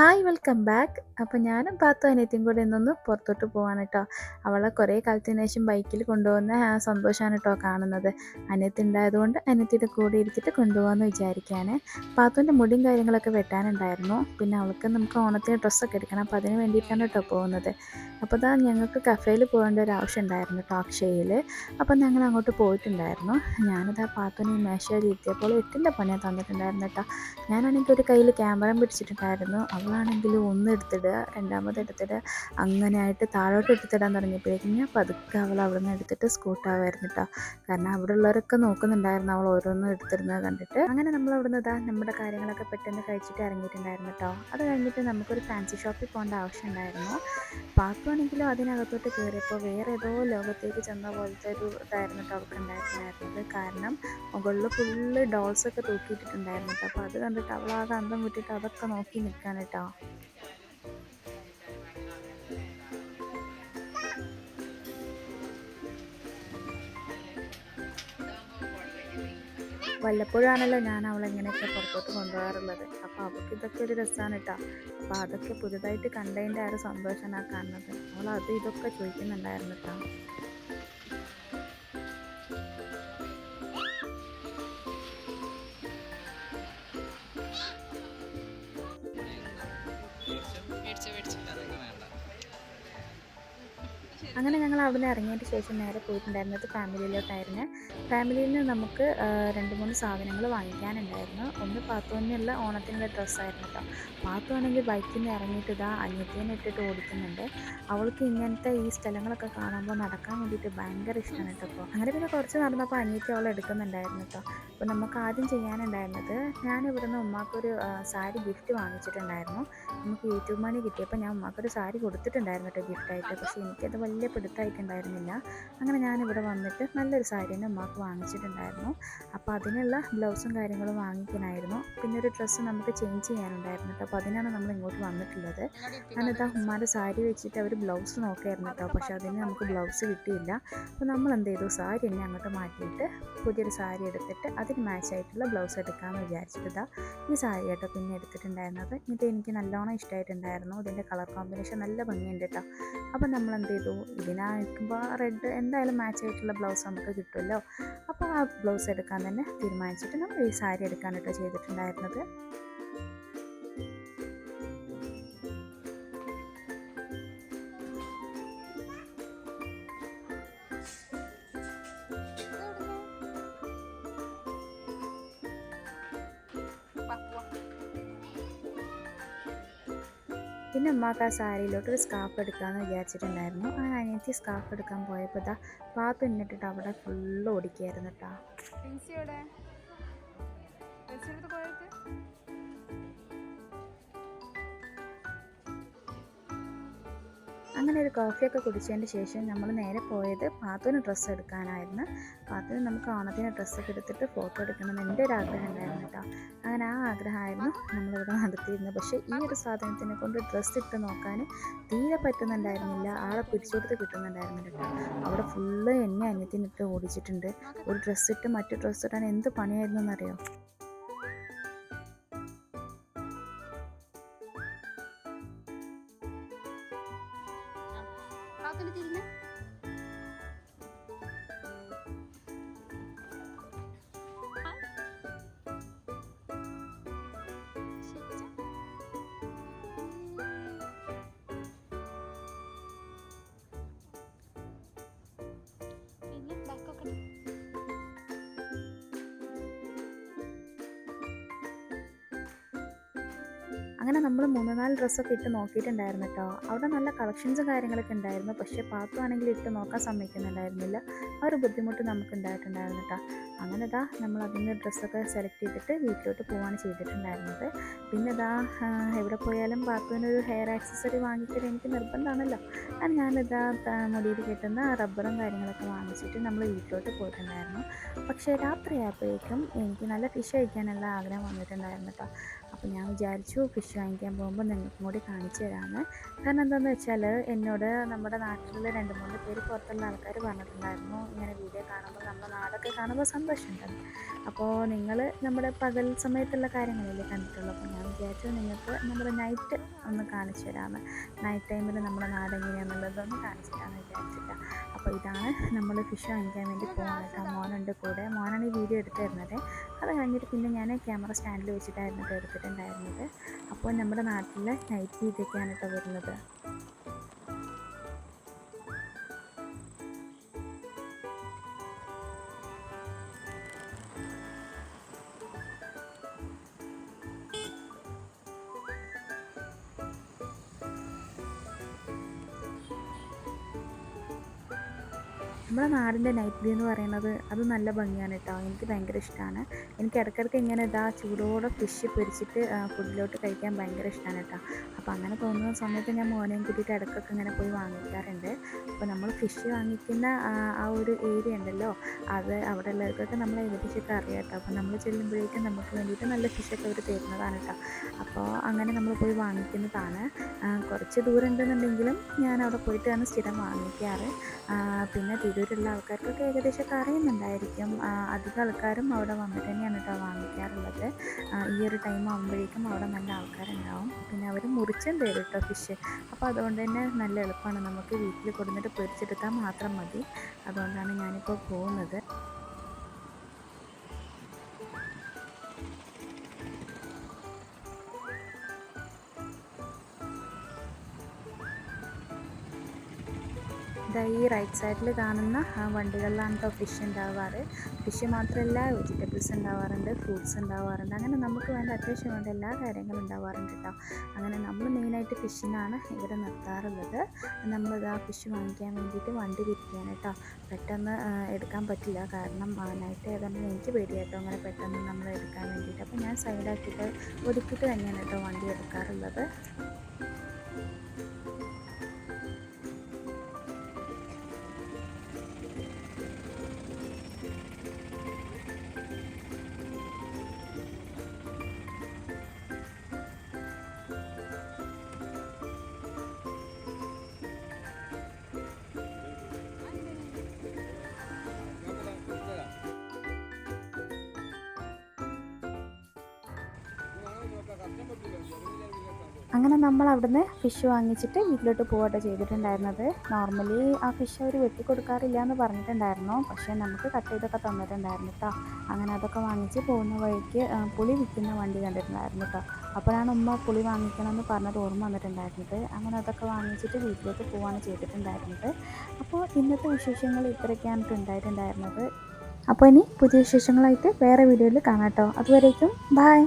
Hi welcome back അപ്പോൾ ഞാനും പാത്തു അനിയത്തിയും കൂടെ ഇന്നൊന്ന് പുറത്തോട്ട് പോവാണ് കേട്ടോ അവളെ കുറേ കാലത്തിന് ശേഷം ബൈക്കിൽ കൊണ്ടുപോകുന്ന ആ സന്തോഷമാണ് കേട്ടോ കാണുന്നത്. അനിയത്തി ഉണ്ടായതുകൊണ്ട് അനിയത്തിയുടെ കൂടെ ഇരിച്ചിട്ട് കൊണ്ടുപോകാമെന്ന് വിചാരിക്കാൻ പാത്തുവിന്റെ മുടിയും കാര്യങ്ങളൊക്കെ വെട്ടാനുണ്ടായിരുന്നു. പിന്നെ അവൾക്ക് നമുക്ക് ഓണത്തിന് ഡ്രസ്സൊക്കെ എടുക്കണം. അപ്പോൾ അതിന് വേണ്ടിയിട്ടാണ് കേട്ടോ പോകുന്നത്. അപ്പോൾ അതാ ഞങ്ങൾക്ക് കഫേയിൽ പോകേണ്ട ഒരു ആവശ്യം ഉണ്ടായിരുന്നു കേട്ടോ അക്ഷയയിൽ അപ്പോൾ ഞങ്ങൾ അങ്ങോട്ട് പോയിട്ടുണ്ടായിരുന്നു. ഞാനത് ആ പാത്തുവിനെ മേശയിൽ ഇരുത്തിയപ്പോൾ എട്ടിന്റെ പണിയാണ് തന്നിട്ടുണ്ടായിരുന്നു കേട്ടോ ഞാനാണെങ്കിൽ ഒരു കയ്യിൽ ക്യാമറ പിടിച്ചിട്ടുണ്ടായിരുന്നു. അവളാണെങ്കിൽ ഒന്ന് രണ്ടാമത് എടുത്തിടുക. അങ്ങനെ ആയിട്ട് താഴോട്ട് എടുത്തിടാൻ തുടങ്ങിയപ്പോഴേക്കും ഞാൻ പതുക്കെ അവൾ അവിടെ നിന്ന് എടുത്തിട്ട് സ്കൂട്ടാവായിരുന്നു കേട്ടോ കാരണം അവിടെ ഉള്ളവരൊക്കെ നോക്കുന്നുണ്ടായിരുന്നു അവൾ ഓരോന്നും എടുത്തിരുന്നത് കണ്ടിട്ട്. അങ്ങനെ നമ്മൾ അവിടെ നിന്ന് ഇതാ നമ്മുടെ കാര്യങ്ങളൊക്കെ പെട്ടെന്ന് കഴിച്ചിട്ട് ഇറങ്ങിയിട്ടുണ്ടായിരുന്നു കേട്ടോ അത് കഴിഞ്ഞിട്ട് നമുക്കൊരു ഫാൻസി ഷോപ്പിൽ പോകേണ്ട ആവശ്യം ഉണ്ടായിരുന്നു. പാത്തുവാണെങ്കിലും അതിനകത്തോട്ട് കയറിയപ്പോൾ വേറെ ഏതോ ലോകത്തേക്ക് ചെന്ന പോലത്തെ ഒരു ഇതായിരുന്നു കേട്ടോ അവൾക്ക് ഉണ്ടായിട്ടുണ്ടായിരുന്നത്. കാരണം മുകളിൽ ഫുള്ള് ഡോൾസൊക്കെ തൂക്കിയിട്ടിട്ടുണ്ടായിരുന്നു കേട്ടോ അപ്പോൾ അത് കണ്ടിട്ട് അവൾ ആ അന്തം വിട്ടിട്ട് അതൊക്കെ നോക്കി നിൽക്കാൻ കേട്ടോ വല്ലപ്പോഴാണല്ലോ ഞാൻ അവളെ ഇങ്ങനെയൊക്കെ പുറത്തോട്ട് കൊണ്ടുപോകാറുള്ളത്. അപ്പോൾ അവൾക്ക് ഇതൊക്കെ ഒരു രസമാണ് കേട്ടോ അപ്പോൾ അതൊക്കെ പുതുതായിട്ട് കണ്ടതിന്റെ ആ ഒരു സന്തോഷമാണ് കാണുന്നത്. അവൾ അത് ഇതൊക്കെ ചോദിക്കുന്നുണ്ടായിരുന്നു കേട്ടോ അങ്ങനെ ഞങ്ങൾ അവിടെ നിന്ന് ഇറങ്ങിയതിന് ശേഷം നേരെ പോയിട്ടുണ്ടായിരുന്നത് ഫാമിലിയിലോട്ടായിരുന്നു ഫാമിലിയിൽ നിന്ന് നമുക്ക് രണ്ട് മൂന്ന് സാധനങ്ങൾ വാങ്ങിക്കാനുണ്ടായിരുന്നു. ഒന്ന് പാത്തുവിനുള്ള ഓണത്തിനുള്ള ഡ്രസ്സായിരുന്നു കേട്ടോ. പാത്തു ആണെങ്കിൽ ബൈക്കിൽ നിന്ന് ഇറങ്ങിയിട്ട് ഇതാ അനിയത്തേനെ ഇട്ടിട്ട് ഓടിക്കുന്നുണ്ട്. അവൾക്ക് ഇങ്ങനത്തെ ഈ സ്ഥലങ്ങളൊക്കെ കാണുമ്പോൾ നടക്കാൻ വേണ്ടിയിട്ട് ഭയങ്കര ഇഷ്ടമാണ് കേട്ടോ അങ്ങനെ പിന്നെ കുറച്ച് നടന്നപ്പോൾ അനിയത്തി അവൾ എടുക്കുന്നുണ്ടായിരുന്നു കേട്ടോ. അപ്പോൾ നമുക്ക് ആദ്യം ചെയ്യാനുണ്ടായിരുന്നത് ഞാൻ ഇവിടുന്ന് ഉമ്മാക്കൊരു സാരി ഗിഫ്റ്റ് വാങ്ങിച്ചിട്ടുണ്ടായിരുന്നു. നമുക്ക് യൂട്യൂബ് മണി കിട്ടിയപ്പോൾ ഞാൻ ഉമ്മാക്കൊരു സാരി കൊടുത്തിട്ടുണ്ടായിരുന്നു കേട്ടോ ഗിഫ്റ്റായിട്ട് പക്ഷേ എനിക്കത് വലിയ പിടുത്തായിട്ടുണ്ടായിരുന്നില്ല അങ്ങനെ ഞാനിവിടെ വന്നിട്ട് നല്ലൊരു സാരി തന്നെ ഉമ്മാക്ക് വാങ്ങിച്ചിട്ടുണ്ടായിരുന്നു. അപ്പോൾ അതിനുള്ള ബ്ലൗസും കാര്യങ്ങളും വാങ്ങിക്കാനായിരുന്നു. പിന്നെ ഒരു ഡ്രസ്സ് നമുക്ക് ചേഞ്ച് ചെയ്യാനുണ്ടായിരുന്നു കേട്ടോ. അപ്പോൾ അതിനാണ് നമ്മൾ ഇങ്ങോട്ട് വന്നിട്ടുള്ളത്. ഞാനിതാ ഉമ്മാന്റെ സാരി വെച്ചിട്ട് അവർ ബ്ലൗസ് നോക്കായിരുന്നു കേട്ടോ. പക്ഷേ അതിന് നമുക്ക് ബ്ലൗസ് കിട്ടിയില്ല. അപ്പോൾ നമ്മൾ എന്ത് ചെയ്തു? സാരി തന്നെ അങ്ങോട്ട് മാറ്റിയിട്ട് പുതിയൊരു സാരി എടുത്തിട്ട് അതിന് മാച്ച് ആയിട്ടുള്ള ബ്ലൗസ് എടുക്കാമെന്ന് വിചാരിച്ചിട്ട് ഈ സാരി കേട്ടോ പിന്നെ എടുത്തിട്ടുണ്ടായിരുന്നത്. ഇത് എനിക്ക് നല്ലോണം ഇഷ്ടമായിട്ടുണ്ടായിരുന്നു. ഇതിന്റെ കളർ കോമ്പിനേഷൻ നല്ല ഭംഗിയുണ്ട് കേട്ടോ. അപ്പോൾ നമ്മൾ എന്ത് ചെയ്തു? ഇതിനായിരിക്കുമ്പോൾ റെഡ് എന്തായാലും മാച്ച് ആയിട്ടുള്ള ബ്ലൗസ് നമുക്ക് കിട്ടുമല്ലോ. അപ്പോൾ ആ ബ്ലൗസ് എടുക്കാൻ തന്നെ തീരുമാനിച്ചിട്ട് നമ്മൾ ഈ സാരി എടുക്കാൻ കേട്ടോ ചെയ്തിട്ടുണ്ടായിരുന്നത്. പിന്നെ അമ്മാക്ക് ആ സാരിയിലോട്ട് ഒരു സ്കാർഫ് എടുക്കാമെന്ന് വിചാരിച്ചിട്ടുണ്ടായിരുന്നു. ആ അനിയത്തി സ്കാർഫ് എടുക്കാൻ പോയപ്പോൾ ഇതാ പാത്ത് എന്നിട്ടിട്ട് അവിടെ ഫുള്ള് ഓടിക്കായിരുന്നു കേട്ടോ അങ്ങനെ ഒരു കോഫിയൊക്കെ കുടിച്ചതിന് ശേഷം നമ്മൾ നേരെ പോയത് പാത്തുവിന് ഡ്രസ്സ് എടുക്കാനായിരുന്നു. പാത്തുവിന് നമുക്ക് ഓണത്തിന് ഡ്രസ്സൊക്കെ എടുത്തിട്ട് ഫോട്ടോ എടുക്കണം എന്റെ ഒരു ആഗ്രഹം ഉണ്ടായിരുന്നു കേട്ടോ അങ്ങനെ ആ ആഗ്രഹമായിരുന്നു നമ്മളിവിടെ നടത്തിയിരുന്നത് പക്ഷേ ഈ ഒരു സാധനത്തിനെ കൊണ്ട് ഡ്രസ്സ് ഇട്ട് നോക്കാൻ തീരെ പറ്റുന്നുണ്ടായിരുന്നില്ല ആളെ പിടിച്ചെടുത്ത് കിട്ടുന്നുണ്ടായിരുന്നില്ല കേട്ടോ അവിടെ ഫുള്ള് എന്നെ അന്യത്തിനിട്ട് ഓടിച്ചിട്ടുണ്ട് ഒരു ഡ്രസ്സ് ഇട്ട് മറ്റു ഡ്രസ്സ് ഇടാൻ എന്ത് പണിയായിരുന്നു എന്നറിയോ പാത്തിന് തിരിഞ്ഞ അങ്ങനെ നമ്മൾ മൂന്ന് നാല് ഡ്രസ്സൊക്കെ ഇട്ട് നോക്കിയിട്ടുണ്ടായിരുന്നു കേട്ടോ അവിടെ നല്ല കളക്ഷൻസും കാര്യങ്ങളൊക്കെ ഉണ്ടായിരുന്നു. പക്ഷേ പാത്തു ആണെങ്കിൽ ഇട്ട് നോക്കാൻ സമ്മതിക്കുന്നുണ്ടായിരുന്നില്ല. ആ ഒരു ബുദ്ധിമുട്ട് നമുക്ക് ഉണ്ടായിട്ടുണ്ടായിരുന്നു കേട്ടോ അങ്ങനെ ഇതാ നമ്മൾ അതിന്റെ ഡ്രസ്സൊക്കെ സെലക്ട് ചെയ്തിട്ട് വീട്ടിലോട്ട് പോവാണ് ചെയ്തിട്ടുണ്ടായിരുന്നത്. പിന്നെ ഇതാ എവിടെ പോയാലും പാത്തുവിനൊരു ഹെയർ ആക്സസറി വാങ്ങിത്തരാൻ എനിക്ക് നിർബന്ധമാണല്ലോ. അത് ഞാനിതാ മുടിയിൽ കിട്ടുന്ന റബ്ബറും കാര്യങ്ങളൊക്കെ വാങ്ങിച്ചിട്ട് നമ്മൾ വീട്ടിലോട്ട് പോയിട്ടുണ്ടായിരുന്നു. പക്ഷേ രാത്രിയായപ്പോഴേക്കും എനിക്ക് നല്ല ഫിഷ് കഴിക്കാനുള്ള ആഗ്രഹം വന്നിട്ടുണ്ടായിരുന്നു കേട്ടോ അപ്പോൾ ഞാൻ വിചാരിച്ചു ഫിഷ് വാങ്ങിക്കാൻ പോകുമ്പോൾ നിങ്ങൾക്കും കൂടി കാണിച്ചു തരാമെന്ന് കാരണം എന്താണെന്ന് വെച്ചാൽ എന്നോട് നമ്മുടെ നാട്ടിലുള്ള രണ്ട് മൂന്ന് പേര് പുറത്തുള്ള ആൾക്കാർ പറഞ്ഞിട്ടുണ്ടായിരുന്നു. ഇങ്ങനെ വീഡിയോ കാണുമ്പോൾ നമ്മുടെ നാടൊക്കെ കാണുമ്പോൾ സന്തോഷമുണ്ട് അപ്പോൾ നിങ്ങൾ നമ്മുടെ പകൽ സമയത്തുള്ള കാര്യങ്ങളല്ലേ കണ്ടിട്ടുള്ളൂ. അപ്പോൾ ഞാൻ വിചാരിച്ചു നിങ്ങൾക്ക് നമ്മുടെ നൈറ്റ് ഒന്ന് കാണിച്ചു തരാമെന്ന് നൈറ്റ് ടൈമിൽ നമ്മുടെ നാട് എങ്ങനെയാണെന്നുള്ളതൊന്ന് കാണിച്ചു തരാമെന്ന് വിചാരിച്ചിട്ട്. അപ്പോൾ ഇതാണ് നമ്മൾ ഫിഷ് വാങ്ങിക്കാൻ വേണ്ടി പോകുന്നത്. മോനുണ്ട് കൂടെ. മോനാണ് ഈ വീഡിയോ എടുത്തു തരുന്നത് അത് കഴിഞ്ഞിട്ട് പിന്നെ ഞാൻ ക്യാമറ സ്റ്റാൻഡിൽ വെച്ചിട്ടായിരുന്നു എടുത്തിട്ടുണ്ടായിരുന്നത്. അപ്പോൾ നമ്മുടെ നാട്ടിൽ നൈറ്റ് ഇതൊക്കെയാണ് കേട്ടോ വരുന്നത്. നമ്മുടെ നാടിന്റെ നൈറ്റ് വ്യൂ എന്ന് പറയുന്നത് അത് നല്ല ഭംഗിയാണ് കേട്ടോ. എനിക്ക് ഭയങ്കര ഇഷ്ടമാണ് എനിക്ക് ഇടയ്ക്കിടയ്ക്ക് ഇങ്ങനെ ഇതാ ചൂടോടെ ഫിഷ് പൊരിച്ചിട്ട് ഫുഡിലോട്ട് കഴിക്കാൻ ഭയങ്കര ഇഷ്ടമാണ് കേട്ടോ. അപ്പോൾ അങ്ങനെ തോന്നുന്ന സമയത്ത് ഞാൻ മോനെയും കൂട്ടിയിട്ട് ഇടയ്ക്കൊക്കെ ഇങ്ങനെ പോയി വാങ്ങിക്കാറുണ്ട്. അപ്പോൾ നമ്മൾ ഫിഷ് വാങ്ങിക്കുന്ന ആ, ഒരു ഏരിയ ഉണ്ടല്ലോ അത് അവിടെ ഉള്ളവർക്കൊക്കെ നമ്മൾ ഏകദേശമൊക്കെ അറിയാം കേട്ടോ. അപ്പോൾ നമ്മൾ ചെല്ലുമ്പോഴേക്കും നമുക്ക് വേണ്ടിയിട്ട് നല്ല ഫിഷൊക്കെ അവർ തരുന്നതാണ് കേട്ടോ. അപ്പോൾ അങ്ങനെ നമ്മൾ പോയി വാങ്ങിക്കുന്നതാണ്. കുറച്ച് ദൂരം ഉണ്ടെന്നുണ്ടെങ്കിലും ഞാൻ അവിടെ പോയിട്ടാണ് സ്ഥിരം വാങ്ങിക്കാറ്. പിന്നെ പിന്നെ തിരൂരുള്ള ആൾക്കാർക്കൊക്കെ ഏകദേശമൊക്കെ അറിയുന്നുണ്ടായിരിക്കും. അധികം ആൾക്കാരും അവിടെ വന്നിട്ട് തന്നെയാണ് കേട്ടോ വാങ്ങിക്കാറുള്ളത്. ഈ ഒരു ടൈം ആകുമ്പോഴേക്കും അവിടെ നല്ല ആൾക്കാരുണ്ടാവും. പിന്നെ അവർ മുറിച്ചും തരും കേട്ടോ ഫിഷ് അപ്പോൾ അതുകൊണ്ട് തന്നെ നല്ല എളുപ്പമാണ് നമുക്ക് വീട്ടിൽ കൊടുത്തിട്ട് പൊരിച്ചെടുത്താൽ മാത്രം മതി. അതുകൊണ്ടാണ് ഞാനിപ്പോൾ പോകുന്നത്. ഇതാ ഈ റൈറ്റ് സൈഡിൽ കാണുന്ന ആ വണ്ടികളിലാണ് കേട്ടോ ഫിഷ് ഉണ്ടാവാറ് ഫിഷ് മാത്രമല്ല വെജിറ്റബിൾസ് ഉണ്ടാവാറുണ്ട് ഫ്രൂട്ട്സ് ഉണ്ടാവാറുണ്ട് അങ്ങനെ നമുക്ക് വേണ്ട അത്യാവശ്യം വേണ്ട എല്ലാ കാര്യങ്ങളും ഉണ്ടാവാറുണ്ട് കേട്ടോ അങ്ങനെ നമ്മൾ മെയിനായിട്ട് ഫിഷിനാണ് ഇവിടെ നിർത്താറുള്ളത്. നമ്മളിതാ ഫിഷ് വാങ്ങിക്കാൻ വേണ്ടിയിട്ട് വണ്ടി തിരിക്കുകയാണ് കേട്ടോ പെട്ടെന്ന് എടുക്കാൻ പറ്റില്ല. കാരണം നൈറ്റ് ആയതുകൊണ്ട് എനിക്ക് പേടിയായിട്ടോ അങ്ങനെ പെട്ടെന്ന് നമ്മൾ എടുക്കാൻ വേണ്ടിയിട്ട് അപ്പോൾ ഞാൻ സൈഡാക്കിയിട്ട് ഒതുക്കിയിട്ട് തന്നെയാണ് കേട്ടോ വണ്ടി എടുക്കാറുള്ളത്. അങ്ങനെ നമ്മൾ അവിടുന്ന് ഫിഷ് വാങ്ങിച്ചിട്ട് വീട്ടിലോട്ട് പോകട്ടെ ചെയ്തിട്ടുണ്ടായിരുന്നത്. നോർമലി ആ ഫിഷ് അവർ വെട്ടിക്കൊടുക്കാറില്ല എന്ന് പറഞ്ഞിട്ടുണ്ടായിരുന്നു. പക്ഷേ നമുക്ക് കട്ട് ചെയ്തൊക്കെ തന്നിട്ടുണ്ടായിരുന്നു കേട്ടോ അങ്ങനെ അതൊക്കെ വാങ്ങിച്ച് പോകുന്ന വഴിക്ക് പുളി വിൽക്കുന്ന വണ്ടി കണ്ടിട്ടുണ്ടായിരുന്നു കേട്ടോ അപ്പോഴാണ് ഉമ്മ പുളി വാങ്ങിക്കണമെന്ന് പറഞ്ഞത് ഓർമ്മ വന്നിട്ടുണ്ടായിരുന്നത്. അങ്ങനെ അതൊക്കെ വാങ്ങിച്ചിട്ട് വീട്ടിലോട്ട് പോവാണ് ചെയ്തിട്ടുണ്ടായിരുന്നത്. അപ്പോൾ ഇന്നത്തെ വിശേഷങ്ങൾ ഇത്രയൊക്കെയാണ് ട്ടോ ഉണ്ടായിട്ടുണ്ടായിരുന്നത്. അപ്പോൾ ഇനി പുതിയ വിശേഷങ്ങളായിട്ട് വേറെ വീഡിയോയിൽ കാണാം കേട്ടോ അതുവരേക്കും ബായ്